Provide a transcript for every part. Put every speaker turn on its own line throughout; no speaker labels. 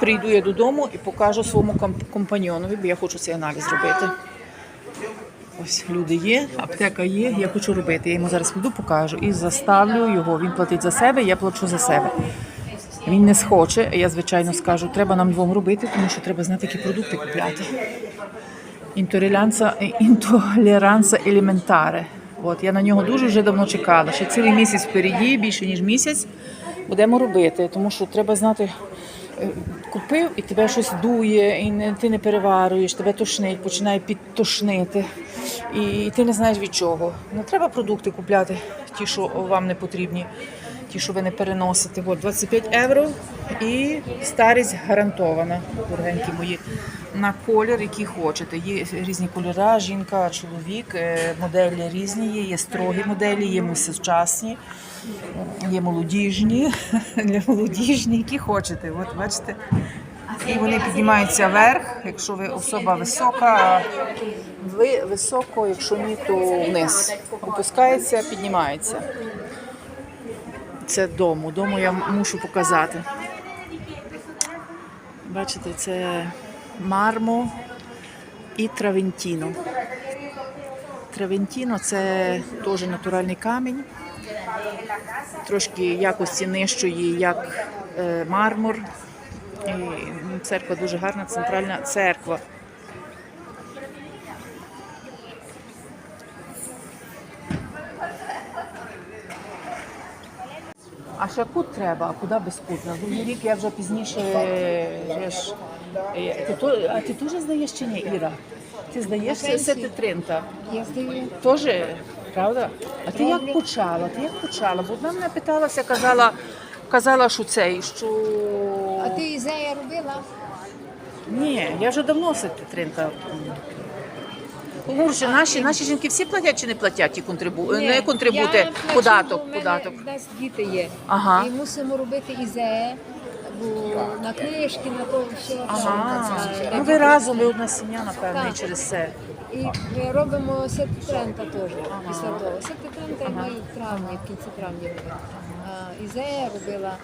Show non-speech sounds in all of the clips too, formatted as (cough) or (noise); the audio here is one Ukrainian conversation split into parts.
прийду я додому і покажу своєму компаньйонові, бо я хочу цей аналіз робити. Ось люди є, аптека є, я хочу робити. Я йому зараз піду, покажу і заставлю його. Він платить за себе, я плачу за себе. Він не схоче, я звичайно скажу, треба нам двом робити, тому що треба знати, які продукти купляти. Інтолеранса, інтолеранса елементаре. От я на нього дуже вже давно чекала. Ще цілий місяць впереді, більше ніж місяць. Будемо робити, тому що треба знати. е, Купив і тебе щось дує, і не, ти не переварюєш, тебе тошнить, починає підтошнити. І ти не знаєш від чого. Не треба продукти купляти, ті, що вам не потрібні, ті, що ви не переносите. От 25 євро і старість гарантована, дорогенькі мої, на колір, який хочете. Є різні кольори, жінка, чоловік, е, моделі різні є, є строгі моделі, є сучасні. Є молодіжні, (laughs) для молодіжні, які хочете. От бачите. І вони піднімаються вверх, якщо ви особа висока, ви високо, якщо ні, то вниз. Опускається, піднімається. Це дому. Дому я мушу показати. Бачите, це мармо і травентіно. Травентіно це теж натуральний камінь трошки якості нижчої, як е, мармур. І церква дуже гарна, центральна церква. А ще кут треба, а куди без кут? На другий рік я вже пізніше. ж, е, Ти, то- а ти теж здаєш чи ні, Іра? Ти здаєш сетитринта?
Я здаю.
Тоже, правда? А ти як почала? Ти як почала? Бо вона мене питалася, казала, казала, що цей, що.
А ти Ізея робила?
Ні, я вже давно сетитринка. Тому що наші, наші жінки всі платять чи не платять ті контрибу... не контрибути,
я плачу,
податок,
бо в мене
податок.
В нас діти є.
Ага.
І мусимо робити Ізея, бо на книжки, на то все.
Ага.
там,
Ну ви разом, ви одна сім'я, напевно, і
Так.
через це.
І ми робимо сетитрента теж після того. Сетитрента я маю в травні, в кінці травня робила. А Ізея робила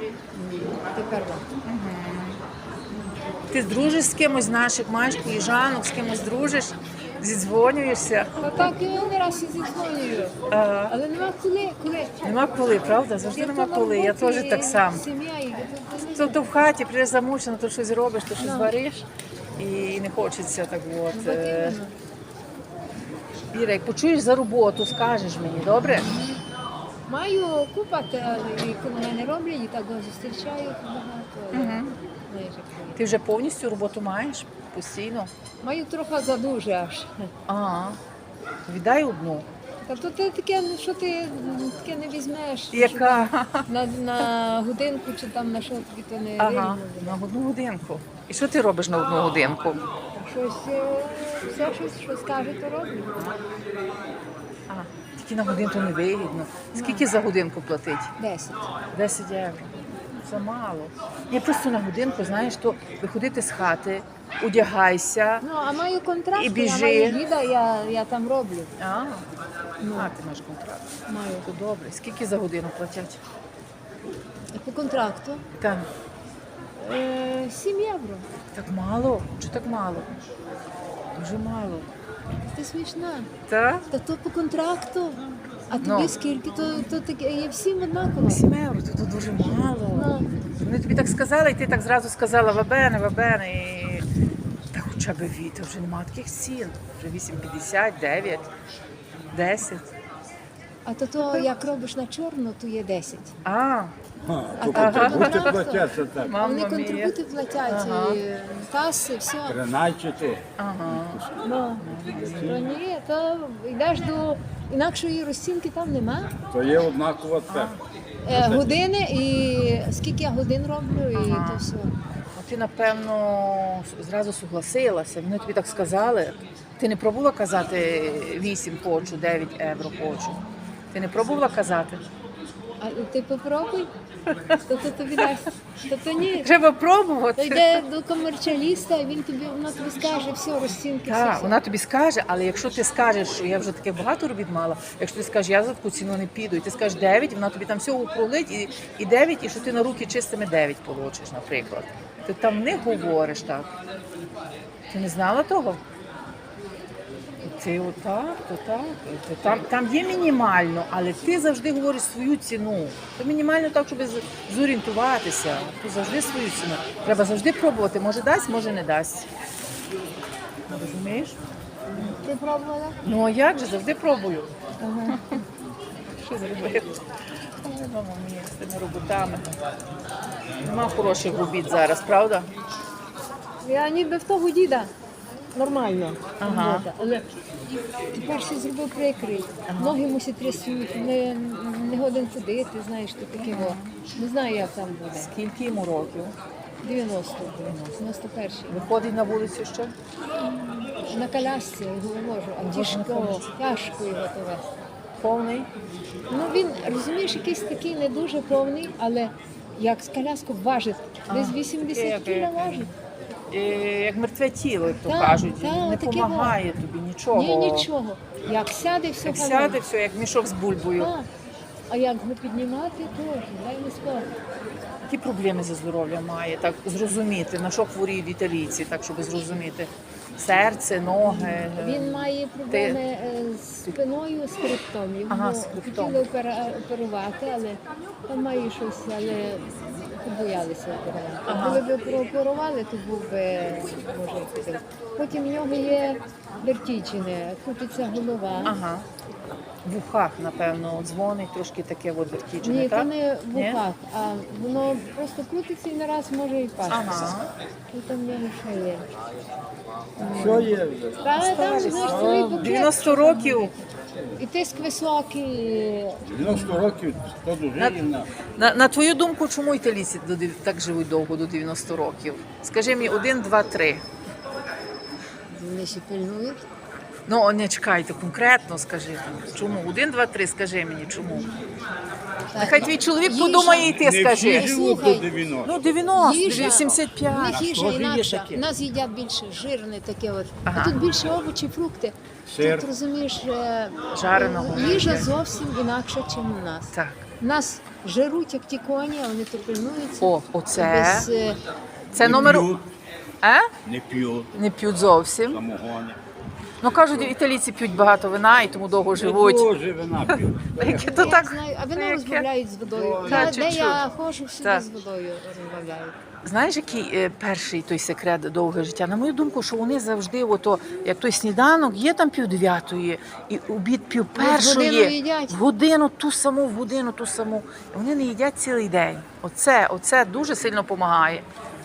м, тепер вам.
Ти дружиш з кимось з наших, маєш коліжанок, з кимось дружиш, зідзвонюєшся.
Та так я не раз і зідзвонюю.
Ага.
Але нема коли, коли.
Нема коли, правда? Завжди нема коли. Я теж так само.
Сім'я і то-
То, то в хаті прийдеш замучена, то щось робиш, то щось
Ну.
вариш. І не хочеться так от.
От
е. Іра, як почуєш за роботу, скажеш мені, добре?
Маю купа, та- і коли мене роблять, і так зустрічають багато.
Мгм. Ти вже повністю роботу маєш постійно.
Маю трохи задуже аж.
Ага. Віддай одну.
Та то ти таке, ну, що ти таке не візьмеш.
Яка?
На, на годинку чи там на що тобі то не
Ага,
вигідно
на одну годинку. І що ти робиш на одну годинку?
Щось, е, все щось, що скаже, то роблю.
А, тільки на годинку не вигідно. Скільки за годинку платить?
Десять.
10 євро. Це мало. Я просто на годинку, знаєш, то виходити з хати, одягайся.
Ну, а маю контракт,
І біжи.
я маю гіда, я, я там роблю.
А, а ти маєш контракт.
Маю.
То добре. Скільки за годину платять?
По контракту
Там
е, 7 євро.
так мало? Чи так мало? Дуже мало.
Ти смішна.
Так?
Та то по контракту. А тобі
Ну.
скільки? То, то таке є всім однаково.
7 євро, то, то дуже мало.
Ну.
Вони тобі так сказали, і ти так зразу сказала вабене, вабене. І... Та хоча б віта, вже немає таких цін. Вже 8,50, 9, 10.
А то, то як робиш на чорну, то є 10.
А,
А
то контрибути
контракту.
платяться так.
А
мама
вони
мія.
контрибути платять,
Ага.
і таси, все.
13.
Ага.
Ну, то ні, то йдеш до інакшої розцінки там нема.
То є однакова церква.
Е, години і скільки я годин роблю, і то все.
А ти, напевно, зразу согласилася. Вони тобі так сказали. Ти не пробувала казати 8 хочу, 9 євро хочу. Ти не пробувала казати?
А ти попробуй, то, то тобі дасть. То, то ні.
Треба
То
пробувати.
йде до комерціаліста, і він тобі вона тобі скаже все, розцінки, все.
Так,
все.
вона тобі скаже, але якщо ти скажеш, що я вже таке багато робіт мала, якщо ти скажеш, я за таку ціну не піду, і ти скажеш 9, вона тобі там все округлить і, і 9, і що ти на руки чистими 9 получиш, наприклад. Ти там не говориш так. Ти не знала того? Ти отак, то так. Ти Там, там є мінімально, але ти завжди говориш свою ціну. Це мінімально так, щоб зорієнтуватися. Ти завжди свою ціну. Треба завжди пробувати. Може дасть, може не дасть. Розумієш?
Ти пробувала?
Ну а як же завжди пробую. (laughs) Що зробити? Мама мені з тими роботами. Нема хороших робіт зараз, правда?
Я ніби в того діда. Нормально.
Ага.
робота. Але тепер ще зробив прикрий. Ноги мусять трясуть, не, не годен ходити, знаєш, то таке. во. Не знаю, як там буде.
Скільки йому років?
90, 91
Виходить на вулицю ще?
На колясці його не можу, а тяжко, тяжко його то вести.
Повний?
Ну він, розумієш, якийсь такий не дуже повний, але як з коляску важить. Десь 80
Таке,
кіла важить.
Е, Як мертве тіло, як то
Так,
кажуть.
так,
не
таке
допомагає тобі нічого.
Ні, нічого. Як сяде, все
Як
гарно.
сяде, все, як мішок з бульбою.
Так. А як його піднімати, теж, дай не спати.
Які проблеми зі здоров'ям має, так зрозуміти, на що хворіють італійці, так щоб зрозуміти. Серце, ноги.
Він має проблеми е, з спиною, з хребтом. Його
Ага, з хребтом.
хотіли опера- оперувати, але там має щось, але побоялися оперувати.
Ага.
Коли б прооперували, то був би, може. Потім в нього є вертічини, крутиться голова.
Ага. В ухах, напевно, дзвонить трошки таке от вертіджене,
Ні,
так?
це не в
Ні?
ухах, а воно просто крутиться і нараз може і пасти.
Ага.
І там в нього ще є.
Що є?
Та там, знаєш, цілий букет.
90 років.
І тиск високий.
90 років, хто дожив на
На, на твою думку, чому італійці до дев- так живуть довго до 90 років? Скажи мені один, два, три.
Вони ще пильнують.
Ну, не чекайте, конкретно скажи. там. Чому? Один, два, три, скажи мені, чому? Нехай твій чоловік
Їжа.
подумає і ти
не всі
скажи.
живуть до
Слухай.
90.
Ну, 90,
Їжа.
85.
У них їжа інакша. У нас їдять більше жирне таке от.
Ага.
А тут більше овочі, фрукти.
Сир.
Тут розумієш, е,
Жареного.
їжа зовсім інакша, ніж у нас.
Так.
У нас жируть, як ті коні, а вони то пильнуються.
О, оце.
Без, е,
Це
Не
номер. Е?
не п'ють
Не п'ють зовсім.
самогони.
Ну кажуть, італійці п'ють багато вина і тому довго живуть.
Дуже вина п'ють. (laughs)
Яке то
я
так.
знаю, а вино
яке?
розбавляють з водою.
Та,
Я, де
чуть-чуть.
я ходжу, всюди
Так.
з водою розбавляють.
Знаєш, який е, перший той секрет довге життя? На мою думку, що вони завжди, ото, як той сніданок, є там пів дев'ятої, і обід пів
годину
першої,
їдять.
в годину ту саму, в годину ту саму. І вони не їдять цілий день. Оце, оце дуже сильно допомагає.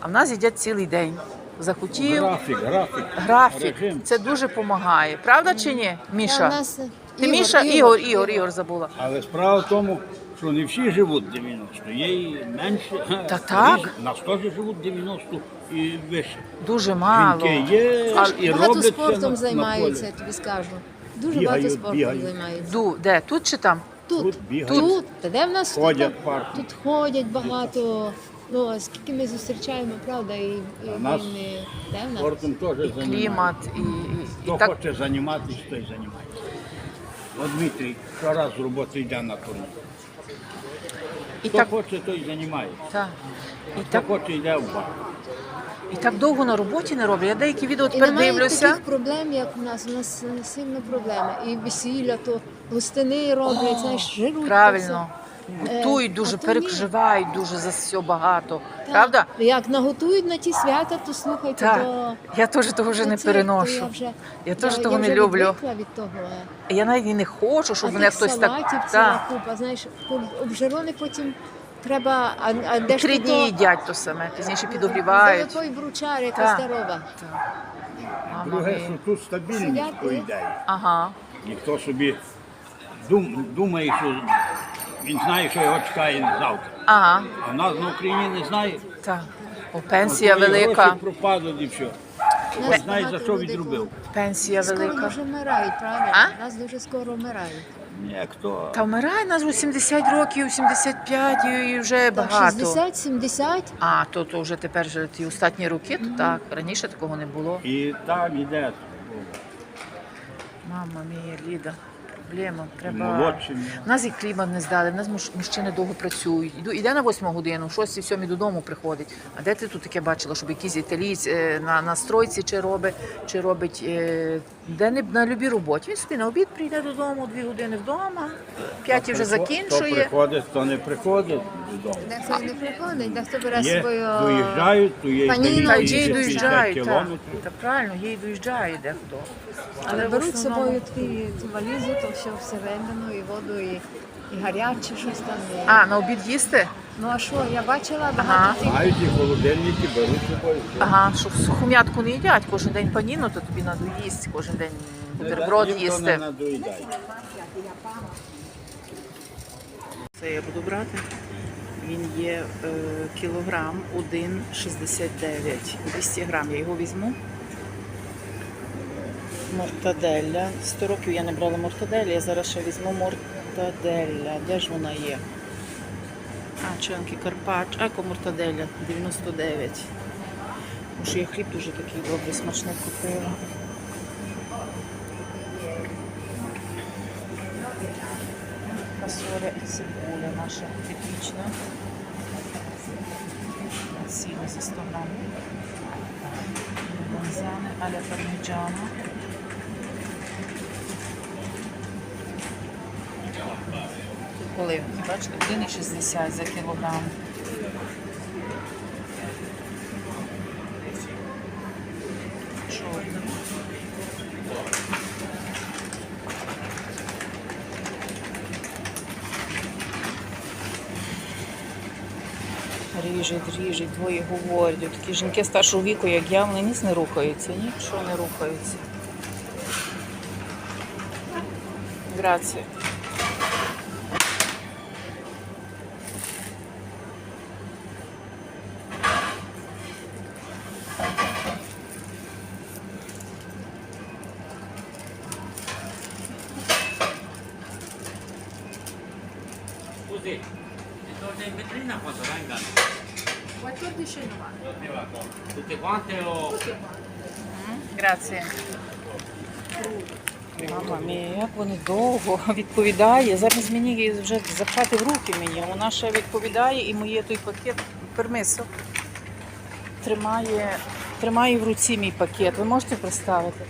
А в нас їдять цілий день. Захотів,
Графік, графік.
графік.
Режим.
Це дуже допомагає. Правда чи ні, Міша?
нас,
Ти Міша? Ігор, Ігор, Ігор забула.
Але справа в тому, що не всі живуть 90, є і менше.
Та так.
Нас теж живуть 90 і вище.
Дуже мало.
Жінки є
А
і
Багато
роблять це
спортом
на- на
займаються,
полі.
я тобі скажу. Дуже
Бігають,
багато спортом
бігають.
займаються.
Ду, де? Тут чи там?
Тут,
Тут
тут. Та де в нас
Ходять
тут,
парком.
тут ходять багато. Ну, скільки ми зустрічаємо, правда, і, і
А нас
він не де в нас?
Спортом теж займаються.
Клімат і, і,
Хто
і так.
хоче займатися, той займається. От Дмитрій щораз з роботи йде на турнір.
І
Хто
так,
хоче, той займається.
так. І
Хто
так,
хоче, йде в бар.
і так довго на роботі не роблять. Я деякі відео
І
тепер
немає
дивлюся.
таких проблем, як у нас. У нас не сильно проблеми. І весілля, то гостини роблять, знаєш, жирують.
Правильно.
Е,
Готують дуже,
то ні.
переживають дуже за все багато. Правда?
Як наготують на ті свята, то слухайте,
Так.
то...
Я теж того вже
то
не
це, то
переношу.
Я, вже,
Я теж
я,
того
я
не
вже
люблю.
відвикла від того. е.
Я навіть і не хочу, щоб
а
мене
тих
хтось
салатів
так.
ціла купа, знаєш, об- обжирони потім треба, а, а де ж
Три
ти
дні
то-
їдять то саме, пізніше підогрівають.
Золотой бручар, яка
Так.
здорова.
Так.
Друге, що тут стабільність
Сидять,
по
ні?
Ага.
Ніхто собі дум, думає, що він знає, що його чекає завтра.
Ага.
А в нас на Україні не знає.
Так. О, пенсія
От
велика.
Гроші пропадуть і все.
Нас
знає, за
багато
що
людей
відробив.
Пенсія
Скоро
велика.
дуже вмирають, правильно?
А?
Нас дуже скоро вмирають.
Ні, хто.
Та вмирає нас у 70 років, 75 і вже
Так,
багато.
60-70,
А, то, то вже тепер же ті останні роки, то так. Раніше такого не було.
І там іде.
Мама мія, Ліда. Проблема. Треба...
Молодшим.
У нас і хліба не здали, в нас муж- мужчини довго працюють. Іду, іде на 8 годину, в 6-7 додому приходить. А де ти тут таке бачила, щоб якийсь італійць е, на, на стройці чи робить, чи робить е, де не на любій роботі. Він собі на обід прийде додому, 2 години вдома, 5 вже
Хто
закінчує.
приходить, хто не приходить додому.
Дехто не приходить, дехто бере
Є,
собою.
доїжджають, то є
паніно,
Та
італійці
є й
50
доїжджають, так. Та правильно, є й доїжджає дехто.
Але
в
беруть з
основному-
собою такі цю валізу, то все всередину, і воду, і, і гаряче щось там. І...
А, на обід їсти?
Ну а що, я бачила
Ага.
багато тих
Мають і холодильники, беруть з собою.
Ага, що суху м'ятку не їдять, кожен день паніно, то тобі треба їсти, кожен день бутерброд їсти.
не.
Це я буду брати. Він є е, кілограм 1,69. 200 грам я його візьму. Мортаделля. 100 років я не брала мортаделля, я зараз ще візьму мортаделля. Де ж вона є? А, чанки Карпач, еко мортаделля 99. Тому що я хліб дуже такий добрий, смачний купила. Фасоля і цибуля наша типічна. Сіла за 100 грам. Банзани аля парміджано. Поливки, бачите, 1,60 за кілограм. Чорний. Ріжуть, ріжуть, двоє говорять. Такі жінки старшого віку, як я, вони ніц не рухаються, нічого не рухаються. Грація.
Tutte quante o...
Грація. Мама мія, як вони довго (laughs) відповідає. Зараз мені вже запхати в руки мені. Вона ще відповідає і моє той пакет пермисо тримає, тримає в руці мій пакет. Ви можете представити?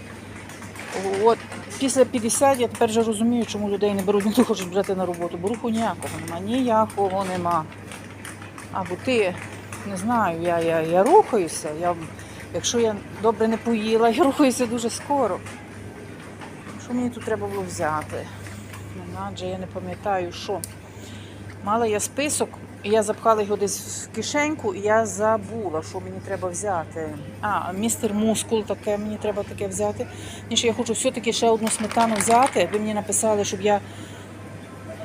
От після 50 я тепер вже розумію, чому людей не беруть, (laughs) не хочуть брати на роботу, бо руху ніякого нема, ніякого нема. Або ти не знаю, я, я, я рухаюся. Я, якщо я добре не поїла, (laughs) я рухаюся дуже скоро. Що мені тут треба було взяти? Ну, Адже я не пам'ятаю, що. Мала я список, і я запхала його десь в кишеньку, і я забула, що мені треба взяти. А, містер мускул, таке мені треба таке взяти. Ніж я хочу все-таки ще одну сметану взяти. Ви мені написали, щоб я.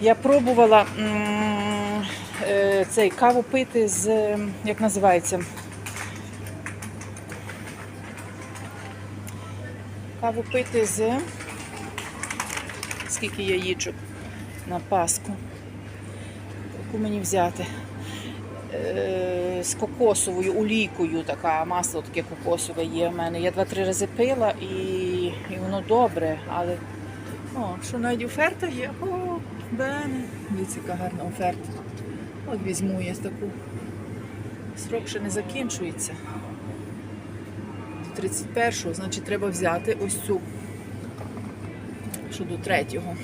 Я пробувала м, цей каву пити з. як називається? Каву пити з. Скільки яєчок на Пасху. Яку мені взяти? Е, з кокосовою олійкою, така масло таке кокосове є в мене. Я два-три рази пила і, і воно добре, але о, що навіть оферта є. О, бене. Дивіться, яка гарна оферта. От візьму я таку. Срок ще не закінчується. До 31-го, значить, треба взяти ось цю. Що до третього.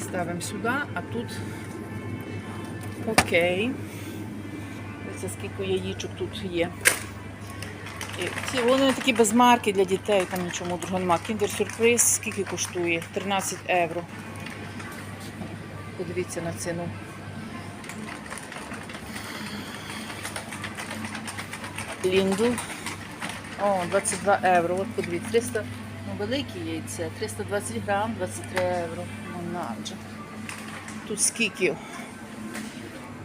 Ставимо сюди, а тут окей. Дивіться, скільки яєчок тут є. І вони такі без марки для дітей, там нічого другого нема. Кіндер сюрприз скільки коштує? 13 євро. Подивіться на ціну. Ліндл. О, 22 євро. От подивіться, 300, ну великі яйця, 320 грам, 23 євро. Ну. Тут скільки?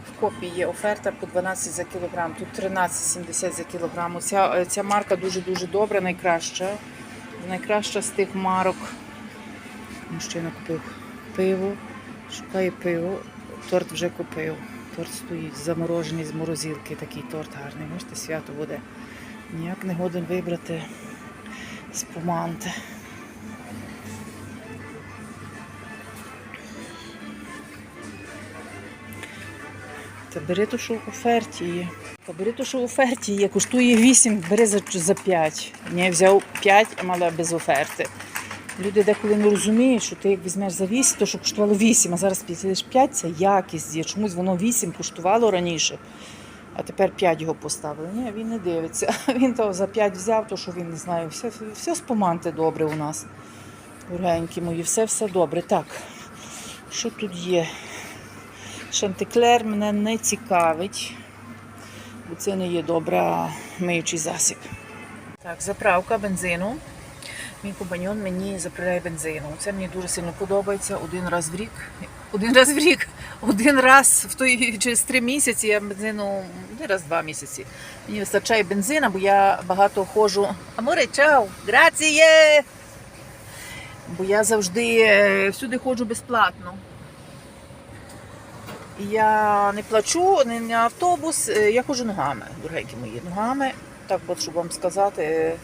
В копії є оферта по 12 за кілограм, тут 13,70 за кілограм. Ця, е, ця марка дуже-дуже добра, найкраща. Найкраща з тих марок. Мужчина купив пиво, Шукаю пиво, торт вже купив. Торт стоїть, заморожений з морозилки, такий торт гарний. Можете, свято буде. Ніяк не годен вибрати з поманти. Та бери то, що в оферті є. Та бери то, що в оферті є, коштує 8, бери за 5. Я взяв 5, а мала без оферти. Люди деколи не розуміють, що ти як візьмеш за 8, то що коштувало 8, а зараз платиш 5, це якість є. Чомусь воно 8 коштувало раніше, а тепер 5 його поставили. Ні, він не дивиться. (laughs) Він то за 5 взяв, то що він не знає. Все, все з поманти добре у нас. Дорогенькі мої, все все добре. Так, що тут є? Шантиклер мене не цікавить, бо це не є добра миючий засіб. Так, заправка бензину. Мій компаньон мені заправляє бензину. Це мені дуже сильно подобається один раз в рік. Один раз в рік, один раз в той через три місяці я бензину, один раз два місяці. Мені вистачає бензина, бо я багато ходжу. Аморе, чао! Граціє! Бо я завжди е, всюди ходжу безплатно. Я не плачу не на автобус, е, я ходжу ногами, дорогенькі мої, ногами. Так, от, щоб вам сказати,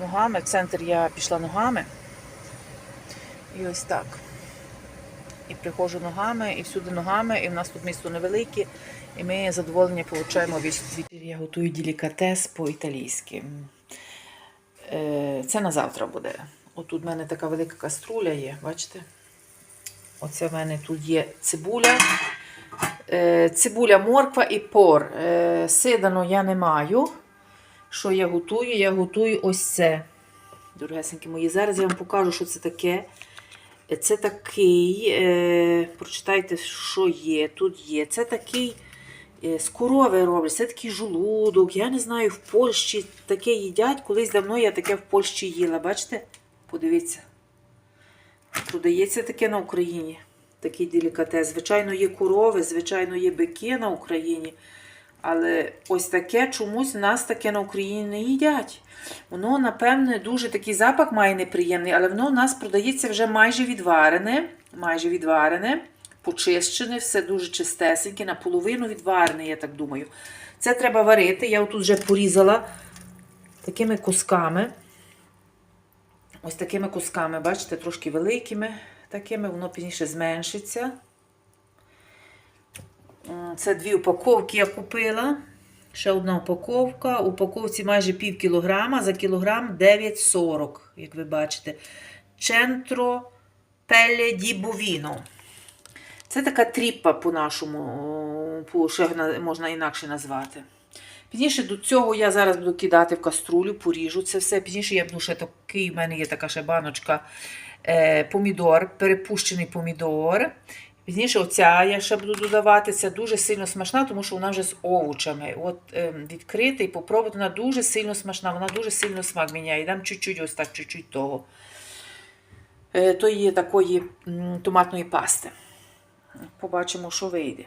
ногами. В центр я пішла ногами. І ось так. І приходжу ногами, і всюди ногами, і в нас тут місто невелике, і ми задоволення отримуємо від Я готую делікатес по-італійськи. Е, Це на завтра буде. Отут в мене така велика каструля є, бачите? Оце в мене тут є цибуля. Е, Цибуля, морква і пор. Е, Сидану я не маю. Що я готую? Я готую ось це. Дорогесенькі мої. Зараз я вам покажу, що це таке. Е, Це такий, е, прочитайте, що є. Тут є. Це такий е, з корови роблять, це такий жолудок. Я не знаю, в Польщі таке їдять. Колись давно я таке в Польщі їла. Бачите? Подивіться. Продається таке на Україні. Такий делікатес. Звичайно, є корови, звичайно, є бики на Україні. Але ось таке чомусь в нас таке на Україні не їдять. Воно, напевне, дуже такий запах має неприємний, але воно у нас продається вже майже відварене. Майже відварене, почищене, все дуже чистесеньке, наполовину відварене, я так думаю. Це треба варити. Я отут вже порізала такими кусками. Ось такими кусками, бачите, трошки великими, такими, воно пізніше зменшиться. Це дві упаковки я купила. Ще одна упаковка. Упаковці майже пів кілограма, за кілограм 9,40, як ви бачите. Центро пеле ді бовіно. Це така тріпа по-нашому, о, по- ще можна інакше назвати. Пізніше до цього я зараз буду кидати в каструлю, поріжу це все. Пізніше я буду ще такий, в мене є така ще баночка е, помідор, перепущений помідор. Пізніше оця я ще буду додавати. Це дуже сильно смачна, тому що вона вже з овочами. От е, відкрити і попробувати, вона дуже сильно смачна, вона дуже сильно смак міняє. Дам чуть-чуть, ось так, чуть-чуть того. Е, то є такої томатної пасти. Побачимо, що вийде.